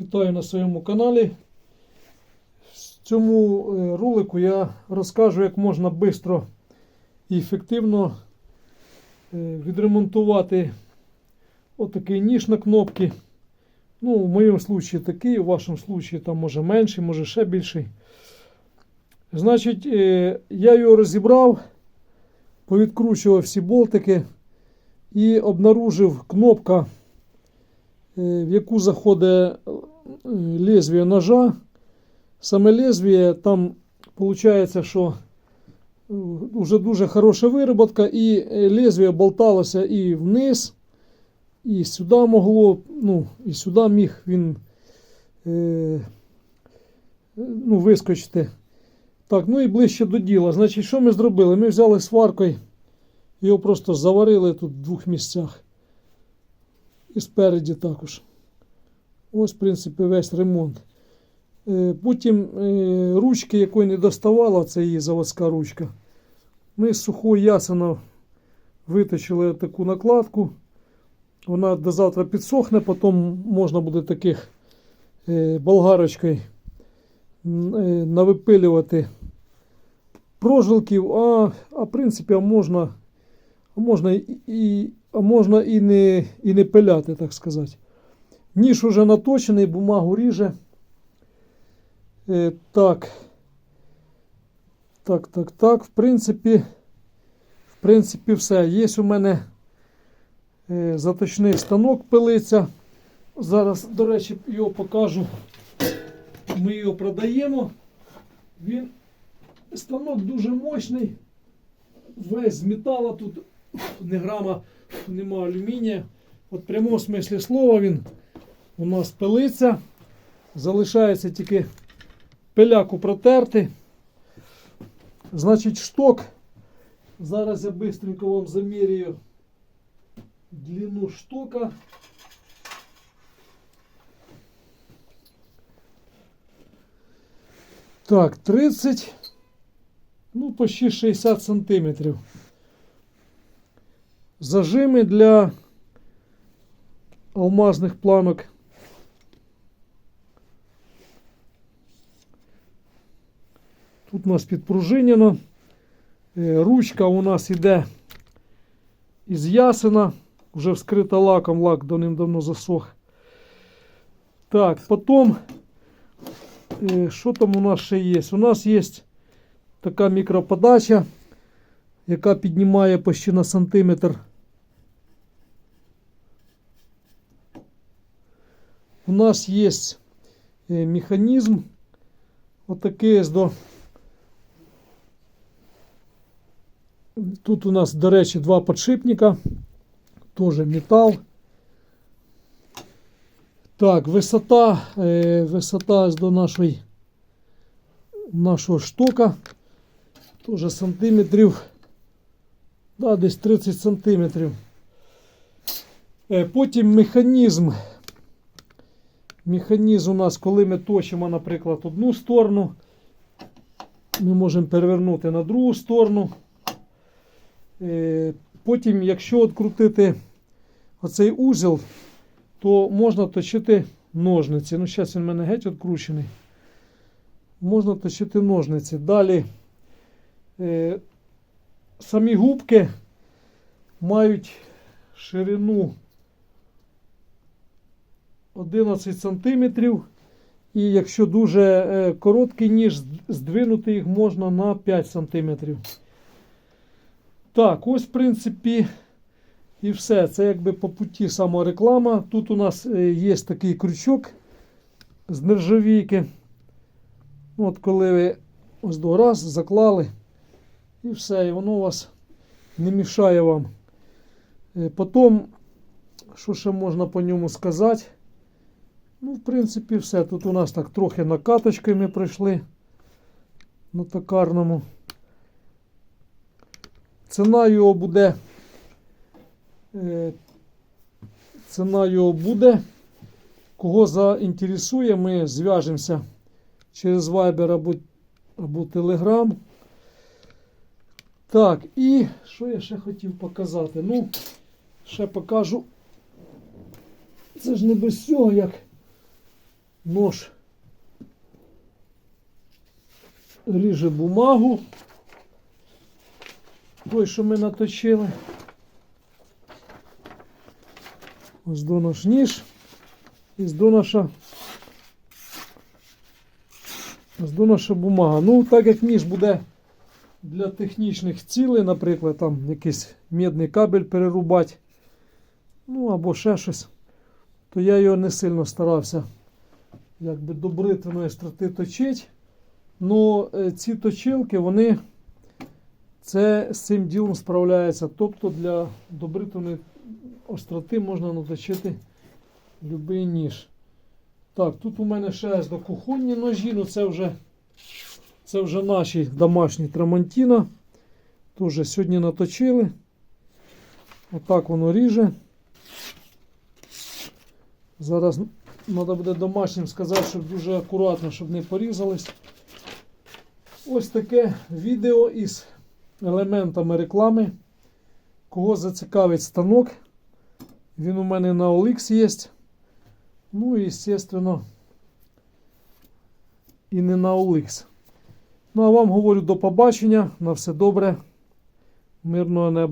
Вітаю на своєму каналі. В цьому е, ролику я розкажу, як можна швидко і ефективно е, відремонтувати отакий ніж на кнопки. Ну, в моєму випадку такий, у вашому випадку там може менший, може ще більший. Значить, е, я його розібрав, повідкручував всі болтики і обнаружив кнопка, в яку заходить лезвие ножа. Саме лезвие, там виходить, що вже дуже хороша вироботка, і е, лезвие болталося і вниз, і сюди могло, ну, і сюди міг він е, ну, вискочити. Так, ну і ближче до діла. Значить, що ми зробили? Ми взяли сваркою, його просто заварили тут в двох місцях. І спереді також. Ось, в принципі, весь ремонт. Е, Потім е, ручки, якої не доставала, це її заводська ручка. Ми з сухого ясена виточили таку накладку. Вона до завтра підсохне, потім можна буде таких е, болгарочкою навипилювати прожилків, а, а в принципі, а можна, можна, і, а можна і, не, і не пиляти, так сказати. Ніж уже наточений, бумагу ріже. Е, так. Так, так, так. В принципі, в принципі, все. Є у мене е, заточний станок пилиться. Зараз, до речі, його покажу. Ми його продаємо. Він станок дуже мощний. Весь з металу тут не грама нема алюмінія. От в прямому смислі слова він у нас пилиться. Залишається тільки пиляку протерти. Значить, шток. Зараз я быстренько вам замірюю длину штока. Так, 30, ну, почти 60 сантиметрів. Зажими для алмазних планок. Тут у нас підпружинено. Е, Ручка у нас іде із ясена, вже вскрита лаком, лак давним-давно засох. Так, потім, е, що там у нас ще є? У нас є така мікроподача, яка піднімає почти на сантиметр. У нас є е, механізм, отакий до. Тут у нас, до речі, два подшипника, теж метал. Так, висота, е, висота до нашої, нашого штока. Теж сантиметрів. Да, десь 30 сантиметрів. Е, потім механізм. Механізм у нас, коли ми точимо, наприклад, одну сторону, ми можемо перевернути на другу сторону. Е, Потім, якщо відкрутити оцей узел, то можна точити ножниці. Ну, зараз він в мене геть відкручений. Можна точити ножниці. Далі е, самі губки мають ширину 11 см. І якщо дуже е, короткий ніж, здвинути їх можна на 5 см. Так, ось, в принципі, і все. Це якби по путі самореклама. Тут у нас е, є такий крючок з нержавійки. От коли ви ось до раз заклали, і все, і воно у вас не мішає вам. Е, Потім, що ще можна по ньому сказати? Ну, в принципі, все. Тут у нас так трохи накаточкою ми пройшли на токарному. Ціна його буде. е, Ціна його буде. Кого заінтересує, ми зв'яжемося через Viber або, або Telegram. Так, і що я ще хотів показати? Ну, ще покажу. Це ж не без цього, як Нож ріже бумагу. Той, що ми наточили. Ось до наш ніж. І з донаша. З до наша бумага. Ну, так як ніж буде для технічних цілей, наприклад, там якийсь медний кабель перерубати, ну або ще щось, то я його не сильно старався якби до бритвеної страти точити. Ну, е, ці точилки, вони це з цим ділом справляються. Тобто для добритвеної остроти можна наточити будь-який ніж. Так, тут у мене ще до кухонні ножі, ну це вже, це вже наші домашні Трамантіна. Теж сьогодні наточили. Отак воно ріже. Зараз треба буде домашнім сказати, щоб дуже акуратно, щоб не порізались. Ось таке відео із елементами реклами. Кого зацікавить станок, він у мене на OLX є. Ну і, звісно, і не на OLX. Ну, а вам говорю до побачення. На все добре. Мирного неба.